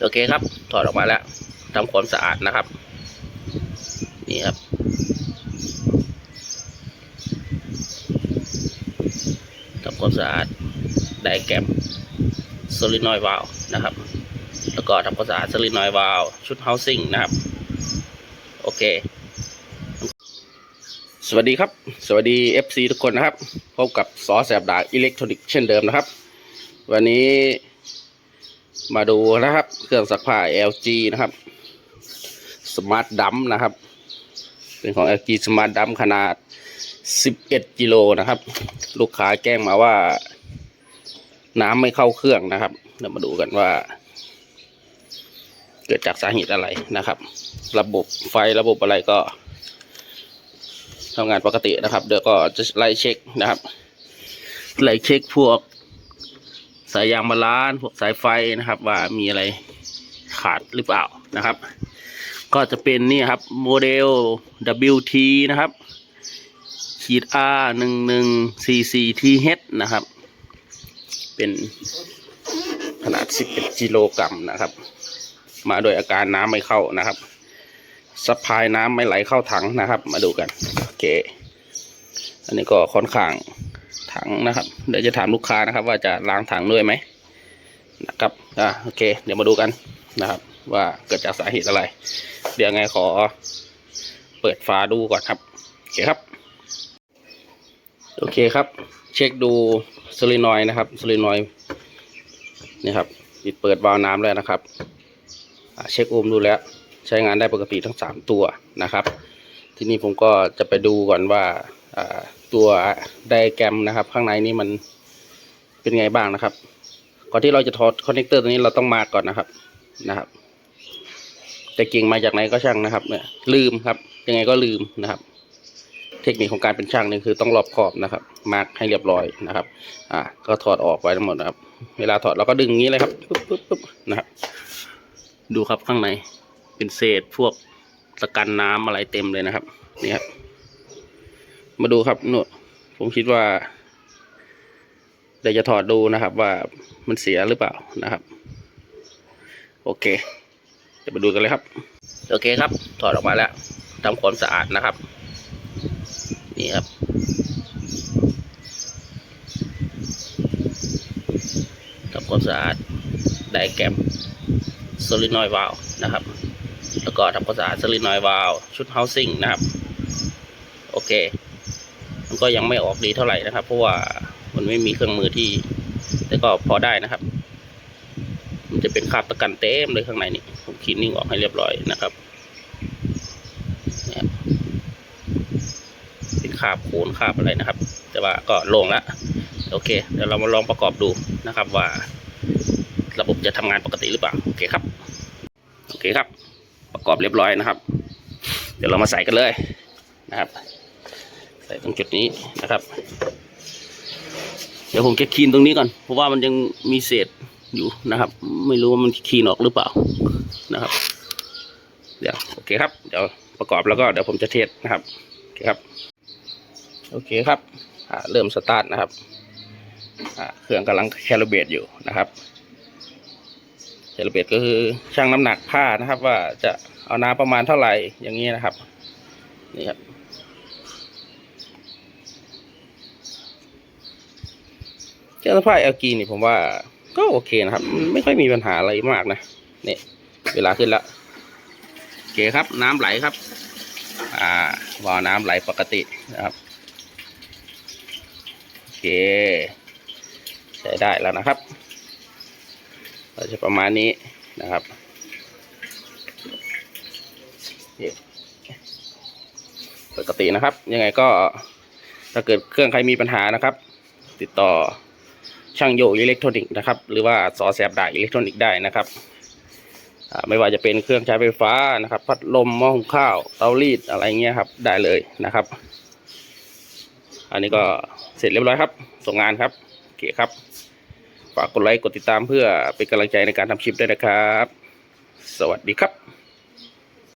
โอเคครับ ถอดออกมาแล้วทำความสะอาดนะครับ นี่ครับ ทำความสะอาดไดแกรมโซลินอยวาลนะครับ แล้วก็ทำความสะอาดโซลินอยวาลชุดเฮาสิ่งนะครับ โอเค สวัสดีครับ สวัสดี FC ทุกคนนะครับ พบกับซอแสบดาอิเล็กทรอนิกส์เช่นเดิมนะครับ วันนี้ มาดูนะครับ เครื่องซักผ้า LG นะครับ Smart Dump นะครับ เป็นของ LG Smart Dump ขนาด 11 กิโลนะครับ ลูกค้าแจ้งมาว่า น้ำไม่เข้าเครื่องนะครับเดี๋ยวมาดูกันว่า เกิดจากสาเหตุอะไรนะครับ ระบบไฟระบบอะไรก็ทำงานปกตินะครับ เดี๋ยวก็จะไล่เช็คนะครับ ไล่เช็คพวก สายยางบาลานพวกสายไฟนะครับ ว่ามีอะไรขาดหรือเปล่านะครับ ก็จะเป็นนี่ครับโมเดล WT นะครับขีด R หนึ่งหนึ่งสี่สี่ TH นะครับ เป็นขนาด 11กิโลกรัมนะครับ มาโดยอาการน้ำไม่เข้านะครับสะพายน้ำไม่ไหลเข้าถังนะครับ มาดูกันโอเค อันนี้ก็ค่อนข้าง ถังนะครับ เดี๋ยวจะถามลูกค้านะครับ ว่าจะล้างถังด้วยไหมนะครับอ่าโอเค เดี๋ยวมาดูกันนะครับ ว่าเกิดจากสาเหตุอะไร เดี๋ยวไงขอเปิดฝาดูก่อนครับโอเคครับ โอเคครับ เช็คดูโซลินอยนะครับโซลินอยนี่ครับปิดเปิดวาล์วน้ำแล้วนะครับเช็คโอห์มดูแล้วใช้งานได้ปกติทั้งสามตัวนะครับ ทีนี้ผมก็จะไปดูก่อนว่าอ่า ตัวไดแกรมนะครับ ข้างในนี้มันเป็นไงบ้างนะครับ ก่อนที่เราจะถอดคอนเนคเตอร์ตัวนี้เราต้องมาร์กก่อนนะครับนะครับจะกิ่งมาจากไหนก็ช่างนะครับ เนี่ย ลืมครับ ยังไงก็ลืมนะครับ เทคนิคของการเป็นช่างนี่คือต้องรอบขอบนะครับ มาร์กให้เรียบร้อยนะครับ อ่า ก็ถอดออกไปทั้งหมดนะครับ เวลาถอดเราก็ดึงอย่างนี้เลยครับปุ๊บปุ๊บปุ๊บนะครับ ดูครับข้างในเป็นเศษพวกสกันน้ำอะไรเต็มเลยนะครับ นี่ครับ มาดูครับนู่นผมคิดว่าเดี๋ยวจะถอดดูนะครับ ว่ามันเสียหรือเปล่านะครับ โอเคเดี๋ยวมาดูกันเลยครับ โอเคครับ ถอดออกมาแล้วทำความสะอาดนะครับ นี่ครับทำความสะอาดไดแกรมโซลินอยวาลนะครับ แล้วก็ทำความสะอาดโซลินอยวาลชุดเฮาสิ่งนะครับ โอเค ก็ยังไม่ออกดีเท่าไหร่นะครับ เพราะว่ามันไม่มีเครื่องมือที่ แต่ก็พอได้นะครับ มันจะเป็นคราบตะกันเต็มเลยข้างในนี่ผมคลีนนิ่งออกให้เรียบร้อยนะครับเป็นคราบโขนคราบอะไรนะครับ แต่ว่าก็โล่งแล้วโอเค เดี๋ยวเรามาลองประกอบดูนะครับว่า ระบบจะทำงานปกติหรือเปล่าโอเคครับโอเคครับ ประกอบเรียบร้อยนะครับ เดี๋ยวเรามาใส่กันเลยนะครับ ใส่ตรงจุดนี้นะครับ เดี๋ยวผมจะคีนตรงนี้ก่อน เพราะว่ามันยังมีเศษอยู่นะครับ ไม่รู้ว่ามันคีนออกหรือเปล่านะครับ เดี๋ยวโอเคครับ เดี๋ยวประกอบแล้วก็เดี๋ยวผมจะเทสนะครับโอเคครับโอเคครับเริ่มสตาร์ทนะครับเครื่องกำลังแคลิเบตอยู่นะครับแคลิเบตก็คือชั่งน้ำหนักผ้านะครับ ว่าจะเอาน้ำประมาณเท่าไหร่อย่างนี้นะครับนี่ครับ เครื่องซักผ้า LG นี่ผมว่าก็โอเคนะครับ ไม่ค่อยมีปัญหาอะไรมากนะเนี่ยเวลาขึ้นแล้วโอเคครับ น้ำไหลครับ อ่าวาน้ำไหลปกตินะครับโอเค ใช้ได้แล้วนะครับเราจะประมาณนี้นะครับปกตินะครับ ยังไงก็ถ้าเกิดเครื่องใครมีปัญหานะครับ ติดต่อ ช่างโยอิเล็กทรอนิกส์นะครับ หรือว่าสอแสบดาอิเล็กทรอนิกส์ได้นะครับไม่ว่าจะเป็นเครื่องใช้ไฟฟ้านะครับ พัดลมหม้อหุงข้าวเตารีดอะไรเงี้ยครับได้เลยนะครับ อันนี้ก็เสร็จเรียบร้อยครับ ส่งงานครับโอเคครับ ฝากกดไลค์กดติดตามเพื่อเป็นกำลังใจในการทำคลิปด้วยนะครับ สวัสดีครับ